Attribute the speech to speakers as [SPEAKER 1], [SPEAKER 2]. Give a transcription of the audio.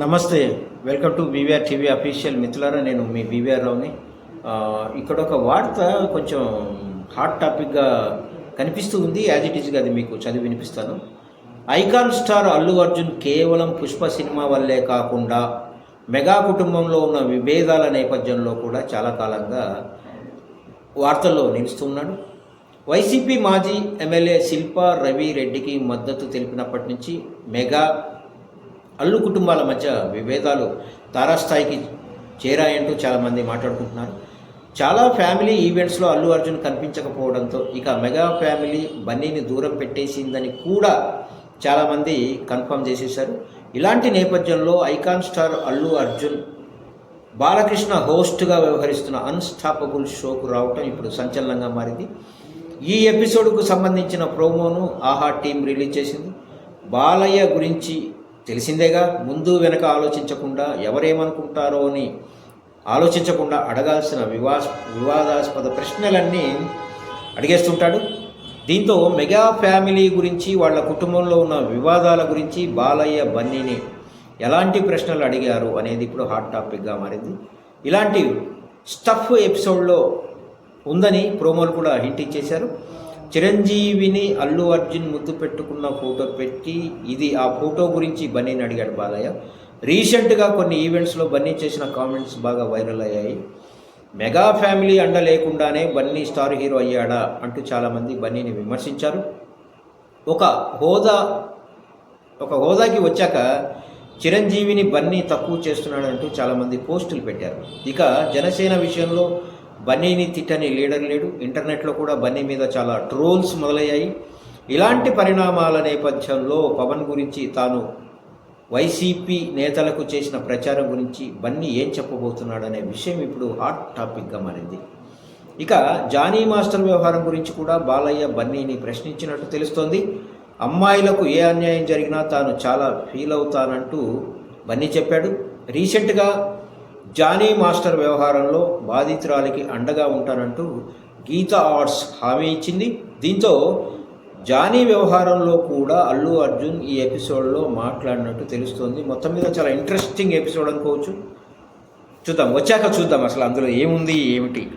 [SPEAKER 1] నమస్తే welcome to B V R TV official మిత్రులారా నేను మీ బీవీఆర్ రావుని. ఇక్కడ ఒక వార్త కొంచెం హాట్ టాపిక్గా కనిపిస్తూ ఉంది యాజ్ ఇట్ ఈస్గా అది మీకు చదివి వినిపిస్తాను. ఐకాన్ స్టార్ అల్లు అర్జున్ కేవలం పుష్ప సినిమా వల్లే కాకుండా మెగా కుటుంబంలో ఉన్న విభేదాల నేపథ్యంలో కూడా చాలా కాలంగా వార్తల్లో నిలుస్తున్నాడు వైసీపీ మాజీ M L A Shilpa Ravi రెడ్డికి మద్దతు తెలిపినప్పటి నుంచి మెగా అల్లు కుటుంబాల మధ్య విభేదాలు తారాస్థాయికి చేరాయంటూ చాలామంది మాట్లాడుకుంటున్నారు. చాలా ఫ్యామిలీ ఈవెంట్స్లో అల్లు అర్జున్ కనిపించకపోవడంతో ఇక మెగా ఫ్యామిలీ బన్నీని దూరం పెట్టేసిందని కూడా చాలామంది కన్ఫర్మ్ చేసేశారు. ఇలాంటి నేపథ్యంలో ఐకాన్ స్టార్ అల్లు అర్జున్ బాలకృష్ణ హోస్ట్గా వ్యవహరిస్తున్న అన్స్టాపబుల్ షోకు రావటం ఇప్పుడు సంచలనంగా మారింది. ఈ ఎపిసోడ్కు సంబంధించిన ప్రోమోను ఆహా టీం రిలీజ్ చేసింది. బాలయ్య గురించి తెలిసిందేగా ముందు వెనక ఆలోచించకుండా ఎవరేమనుకుంటారో అని ఆలోచించకుండా అడగాల్సిన వివా వివాదాస్పద ప్రశ్నలన్నీ అడిగేస్తుంటాడు. దీంతో మెగా ఫ్యామిలీ గురించి వాళ్ళ కుటుంబంలో ఉన్న వివాదాల గురించి బాలయ్య బన్నీని ఎలాంటి ప్రశ్నలు అడిగారు అనేది ఇప్పుడు హాట్ టాపిక్గా మారింది. ఇలాంటి స్టఫ్ ఎపిసోడ్లో ఉందని ప్రోమోలు కూడా హింట్ ఇచ్చేశారు. చిరంజీవిని అల్లు అర్జున్ ముద్దు పెట్టుకున్న ఫోటో పెట్టి ఇది ఆ ఫోటో గురించి బన్నీని అడిగాడు బాలయ్య. రీసెంట్గా కొన్ని ఈవెంట్స్లో బన్నీ చేసిన కామెంట్స్ బాగా వైరల్ అయ్యాయి. మెగా ఫ్యామిలీ అండ లేకుండానే బన్నీ స్టార్ హీరో అయ్యాడా అంటూ చాలామంది బన్నీని విమర్శించారు. ఒక హోదా ఒక హోదాకి వచ్చాక చిరంజీవిని బన్నీ తక్కువ చేస్తున్నాడంటూ చాలామంది పోస్టులు పెట్టారు. ఇక జనసేన విషయంలో బన్నీని తిట్టని లీడర్ లేడు. ఇంటర్నెట్లో కూడా బన్నీ మీద చాలా ట్రోల్స్ మొదలయ్యాయి. ఇలాంటి పరిణామాల నేపథ్యంలో పవన్ గురించి తాను వైసీపీ నేతలకు చేసిన ప్రచారం గురించి బన్నీ ఏం చెప్పబోతున్నాడనే విషయం ఇప్పుడు హాట్ టాపిక్గా మారింది. ఇక జానీ మాస్టర్ వ్యవహారం గురించి కూడా బాలయ్య బన్నీని ప్రశ్నించినట్టు తెలుస్తోంది. అమ్మాయిలకు ఏ అన్యాయం జరిగినా తాను చాలా ఫీల్ అవుతానంటూ బన్నీ చెప్పాడు. రీసెంట్గా జానీ మాస్టర్ వ్యవహారంలో బాధితురాలికి అండగా ఉంటానంటూ గీతా ఆర్ట్స్ హామీ ఇచ్చింది. దీంతో జానీ వ్యవహారంలో కూడా అల్లు అర్జున్ ఈ ఎపిసోడ్లో మాట్లాడినట్టు తెలుస్తోంది. మొత్తం మీద చాలా ఇంట్రెస్టింగ్ ఎపిసోడ్ అనుకోవచ్చు. చూద్దాం వచ్చాక చూద్దాం అసలు అందులో ఏముంది ఏమిటి?